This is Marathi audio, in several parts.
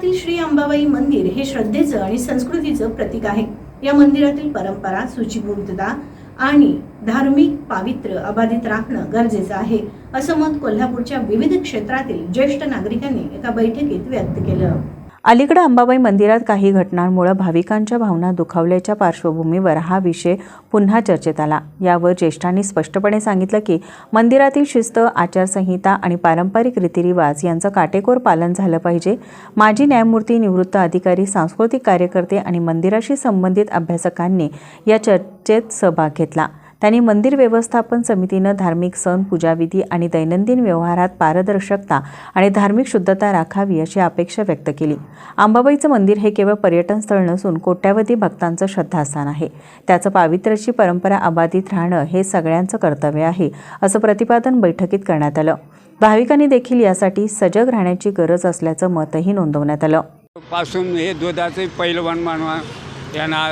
मंदिरातील श्री अंबाबाई मंदिर हे श्रद्धेचं आणि संस्कृतीचं प्रतीक आहे. या मंदिरातील परंपरा शुचिपूर्तता आणि धार्मिक पावित्र्य अबाधित राखणं गरजेचं आहे असं मत कोल्हापूरच्या विविध क्षेत्रातील ज्येष्ठ नागरिकांनी एका बैठकीत व्यक्त केलं. अलीकडे अंबाबाई मंदिरात काही घटनांमुळे भाविकांच्या भावना दुखावल्याच्या पार्श्वभूमीवर हा विषय पुन्हा चर्चेत आला. यावर ज्येष्ठांनी स्पष्टपणे सांगितलं की मंदिरातील शिस्त आचारसंहिता आणि पारंपरिक रीतिरिवाज यांचं काटेकोर पालन झालं पाहिजे. माजी न्यायमूर्ती निवृत्त अधिकारी सांस्कृतिक कार्यकर्ते आणि मंदिराशी संबंधित अभ्यासकांनी या चर्चेत सहभाग घेतला. त्यांनी मंदिर व्यवस्थापन समितीनं धार्मिक सण पूजाविधी आणि दैनंदिन व्यवहारात पारदर्शकता आणि धार्मिक शुद्धता राखावी अशी अपेक्षा व्यक्त केली. आंबाबाईचं मंदिर हे केवळ पर्यटन स्थळ नसून कोट्यावधी भक्तांचं श्रद्धास्थान आहे. त्याचं पावित्र्याची परंपरा अबाधित राहणं हे सगळ्यांचं कर्तव्य आहे असं प्रतिपादन बैठकीत करण्यात आलं. भाविकांनी देखील यासाठी सजग राहण्याची गरज असल्याचं मतही नोंदवण्यात आलं. पासून हे दुधाचे पैलवान मानवा यांना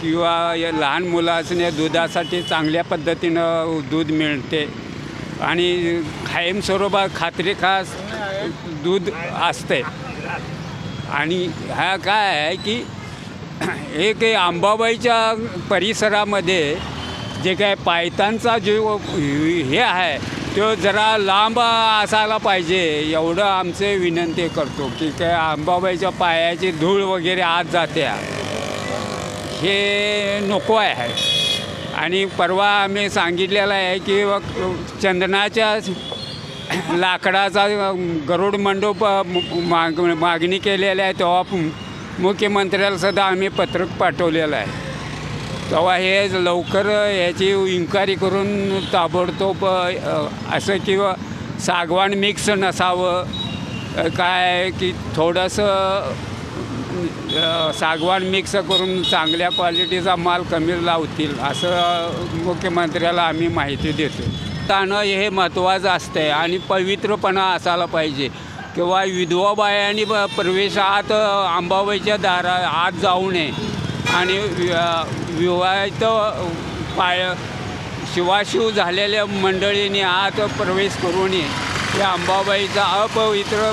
किंवा या लहान मुलासने दुधासाठी चांगल्या पद्धतीनं दूध मिळते. आणि कायमस्वरूपात खात्री खास दूध असते. आणि हा काय आहे की एक आंबाबाईच्या परिसरामध्ये जे काय पायतांचा जो हे आहे तो जरा लांब असायला पाहिजे एवढं आमचे विनंती करतो की काय आंबाबाईच्या पायाची धूळ वगैरे आत जाते हे नको आहे. आणि परवा आम्ही सांगितलेलं आहे की चंदनाच्या लाकडाचा गरुड मंडप माग मागणी केलेली आहे तेव्हा मुख्यमंत्र्याला सुद्धा आम्ही पत्रक पाठवलेलं आहे. तेव्हा हे लवकर याची इन्क्वायरी करून ताबडतोब असं किंवा सागवान मिक्स नसावं. काय की थोडंसं सागवान मिक्स करून चांगल्या क्वालिटीचा माल कमी लावतील असं मुख्यमंत्र्याला आम्ही माहिती देतो. ताणं हे महत्त्वाचं असतं आहे आणि पवित्रपणा असायला पाहिजे. किंवा विधवा बायांनी प्रवेश आत अंबाबाईच्या दारा आत जाऊ नये. आणि वि- विवाहित पाय शिवाशिव झालेल्या मंडळींनी आत प्रवेश करू नये. या अंबाबाईचा अपवित्र